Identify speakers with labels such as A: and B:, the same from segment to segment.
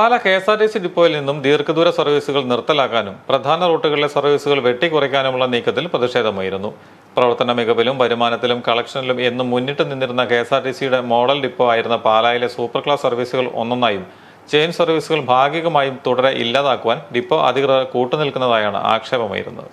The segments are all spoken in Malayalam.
A: Pala K S R T C ഡിപ്പോയിൽ നിന്നും ദീർഘദൂര സർവീസുകൾ നിർത്തലാക്കാനും പ്രധാന റൂട്ടുകളിലെ സർവീസുകൾ വെട്ടിക്കുറയ്ക്കാനുമുള്ള നീക്കത്തിൽ പ്രതിഷേധമായിരുന്നു. പ്രവർത്തന മികവിലും വരുമാനത്തിലും കളക്ഷനിലും എന്നും മുന്നിട്ട് നിന്നിരുന്ന കെ എസ് ആർ ടി സിയുടെ മോഡൽ ഡിപ്പോ ആയിരുന്ന പാലായിലെ സൂപ്പർ ക്ലാസ് സർവീസുകൾ ഒന്നൊന്നായും ചെയിൻ സർവീസുകൾ ഭാഗികമായും തുടരെ ഇല്ലാതാക്കുവാൻ ഡിപ്പോ അധികൃതർ കൂട്ടുനിൽക്കുന്നതായാണ് ആക്ഷേപമായിരുന്നത്.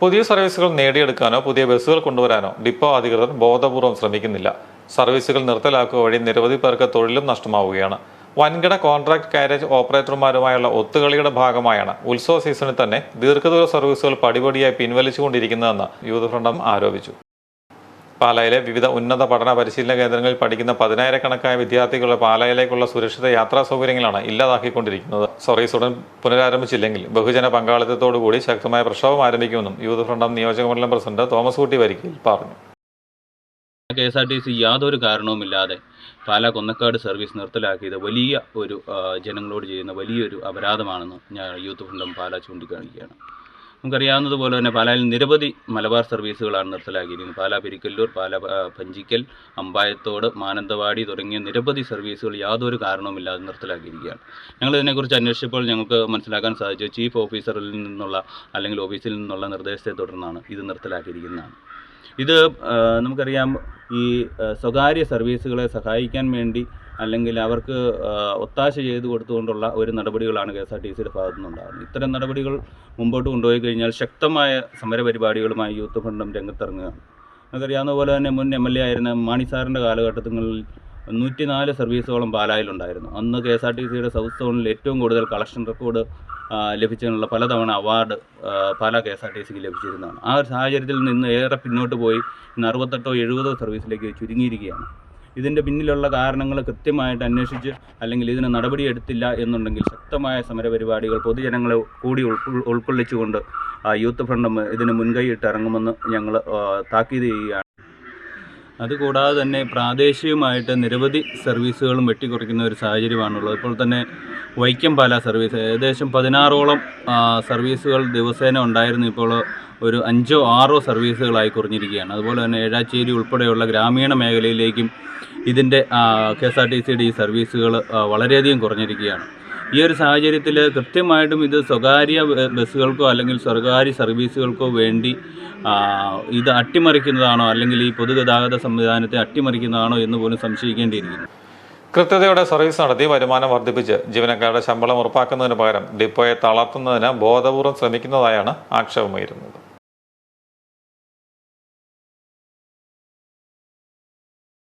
A: പുതിയ സർവീസുകൾ നേടിയെടുക്കാനോ പുതിയ ബസ്സുകൾ കൊണ്ടുവരാനോ ഡിപ്പോ അധികൃതർ ബോധപൂർവം ശ്രമിക്കുന്നില്ല. സർവീസുകൾ നിർത്തലാക്കുക വഴി നിരവധി പേർക്ക് തൊഴിലും നഷ്ടമാവുകയാണ്. വൻകിട കോൺട്രാക്ട് കാരേജ് ഓപ്പറേറ്റർമാരുമായുള്ള ഒത്തുകളിയുടെ ഭാഗമായാണ് ഉത്സവ സീസണിൽ തന്നെ ദീർഘദൂര സർവീസുകൾ പടിപടിയായി പിൻവലിച്ചുകൊണ്ടിരിക്കുന്നതെന്ന് യൂത്ത് ഫ്രണ്ടം ആരോപിച്ചു. പാലായിലെ വിവിധ ഉന്നത പഠന പരിശീലന കേന്ദ്രങ്ങളിൽ പഠിക്കുന്ന പതിനായിരക്കണക്കായ വിദ്യാർത്ഥികളുടെ പാലായിലേക്കുള്ള സുരക്ഷിത യാത്രാ സൗകര്യങ്ങളാണ് ഇല്ലാതാക്കിക്കൊണ്ടിരിക്കുന്നത്. സർവീസ് ഉടൻ പുനരാരംഭിച്ചില്ലെങ്കിൽ ബഹുജന പങ്കാളിത്തത്തോടുകൂടി ശക്തമായ പ്രക്ഷോഭം ആരംഭിക്കുമെന്നും യൂത്ത് ഫ്രണ്ടം നിയോജകമണ്ഡലം പ്രസിഡന്റ് തോമസ് കുട്ടി വരിക്കയിൽ പറഞ്ഞു.
B: K S R T C യാതൊരു കാരണവുമില്ലാതെ പാലാ കൊന്നക്കാട് സർവീസ് നിർത്തലാക്കിയത് വലിയ ഒരു ജനങ്ങളോട് ചെയ്യുന്ന വലിയൊരു അപരാധമാണെന്ന് ഞാൻ യൂത്ത് ഫ്രണ്ടും പാല ചൂണ്ടിക്കാണിക്കുകയാണ്. നമുക്കറിയാവുന്നതുപോലെ തന്നെ പാലായിൽ നിരവധി മലബാർ സർവീസുകളാണ് നിർത്തലാക്കിയിരിക്കുന്നത്. പാലാ പെരിക്കല്ലൂർ പാല പഞ്ചിക്കൽ അമ്പായത്തോട് മാനന്തവാടി തുടങ്ങിയ നിരവധി സർവീസുകൾ യാതൊരു കാരണവുമില്ലാതെ നിർത്തലാക്കിയിരിക്കുകയാണ്. ഞങ്ങൾ ഇതിനെക്കുറിച്ച് അന്വേഷിച്ചപ്പോൾ ഞങ്ങൾക്ക് മനസ്സിലാക്കാൻ സാധിച്ചു ചീഫ് ഓഫീസറിൽ നിന്നുള്ള അല്ലെങ്കിൽ ഓഫീസിൽ നിന്നുള്ള നിർദ്ദേശത്തെ തുടർന്നാണ് ഇത് നിർത്തലാക്കിയിരിക്കുന്നതാണ്. ഇത് നമുക്കറിയാം ഈ സ്വകാര്യ സർവീസുകളെ സഹായിക്കാൻ വേണ്ടി അല്ലെങ്കിൽ അവർക്ക് ഒത്താശ ചെയ്തു കൊടുത്തുകൊണ്ടുള്ള ഒരു നടപടികളാണ് കെ എസ് ആർ ടി സിയുടെ ഭാഗത്തു നിന്നുണ്ടാകുന്നത് ഇത്തരം നടപടികൾ മുമ്പോട്ട് കൊണ്ടുപോയി കഴിഞ്ഞാൽ ശക്തമായ സമരപരിപാടികളുമായി യൂത്ത് ഫണ്ടും രംഗത്തിറങ്ങുകയാണ്. നമുക്കറിയാവുന്ന പോലെ തന്നെ മുൻ എം എൽ എ ആയിരുന്ന മാണി സാറിന്റെ കാലഘട്ടങ്ങളിൽ നൂറ്റിനാല് സർവീസുകളും പാലായിലുണ്ടായിരുന്നു. അന്ന് കെ എസ് ആർ ടി സിയുടെ സൗത്ത് സോണിൽ ഏറ്റവും കൂടുതൽ കളക്ഷൻ റെക്കോർഡ് ലഭിച്ചതിനുള്ള പലതവണ അവാർഡ് പല കെ എസ് ആർ ടി സിക്ക് ലഭിച്ചിരുന്നതാണ്. ആ ഒരു സാഹചര്യത്തിൽ നിന്ന് ഏറെ പിന്നോട്ട് പോയി ഇന്ന് അറുപത്തെട്ടോ എഴുപതോ സർവീസിലേക്ക് ചുരുങ്ങിയിരിക്കുകയാണ്. ഇതിന്റെ പിന്നിലുള്ള കാരണങ്ങൾ കൃത്യമായിട്ട് അന്വേഷിച്ച് അല്ലെങ്കിൽ ഇതിന് നടപടിയെടുത്തില്ല എന്നുണ്ടെങ്കിൽ ശക്തമായ സമരപരിപാടികൾ പൊതുജനങ്ങളെ കൂടി ഉൾക്കൊള്ളിച്ചുകൊണ്ട് യൂത്ത് ഫ്രണ്ടും ഇതിന് മുൻകൈയിട്ട് ഇറങ്ങുമെന്ന് ഞങ്ങൾ താക്കീത് ചെയ്യുകയാണ്. അതുകൂടാതെ തന്നെ പ്രാദേശികമായിട്ട് നിരവധി സർവീസുകളും വെട്ടിക്കുറയ്ക്കുന്ന ഒരു സാഹചര്യമാണുള്ളത്. ഇപ്പോൾ തന്നെ വൈക്കം പാല സർവീസ് ഏകദേശം പതിനാറോളം സർവീസുകൾ ദിവസേന ഉണ്ടായിരുന്നു. ഇപ്പോൾ ഒരു അഞ്ചോ ആറോ സർവീസുകളായി കുറഞ്ഞിരിക്കുകയാണ്. അതുപോലെ തന്നെ ഏഴാച്ചേരി ഉൾപ്പെടെയുള്ള ഗ്രാമീണ മേഖലയിലേക്കും ഇതിന്റെ കെ എസ് ആർ ടി സിയുടെ ഈ സർവീസുകൾ വളരെയധികം കുറഞ്ഞിരിക്കുകയാണ്. ഈ ഒരു സാഹചര്യത്തിൽ കൃത്യമായിട്ടും ഇത് സ്വകാര്യ ബസ്സുകൾക്കോ അല്ലെങ്കിൽ സ്വകാര്യ സർവീസുകൾക്കോ വേണ്ടി ഇത് അട്ടിമറിക്കുന്നതാണോ അല്ലെങ്കിൽ ഈ പൊതുഗതാഗത സംവിധാനത്തെ അട്ടിമറിക്കുന്നതാണോ എന്ന് പോലും സംശയിക്കേണ്ടിയിരിക്കുന്നു.
A: കൃത്യതയോടെ സർവീസ് നടത്തി വരുമാനം വർദ്ധിപ്പിച്ച് ജീവനക്കാരുടെ ശമ്പളം ഉറപ്പാക്കുന്നതിന് പകരം ഡിപ്പോയെ തളർത്തുന്നതിന് ബോധപൂർവം ശ്രമിക്കുന്നതായാണ് ആക്ഷേപമുയരുന്നത്.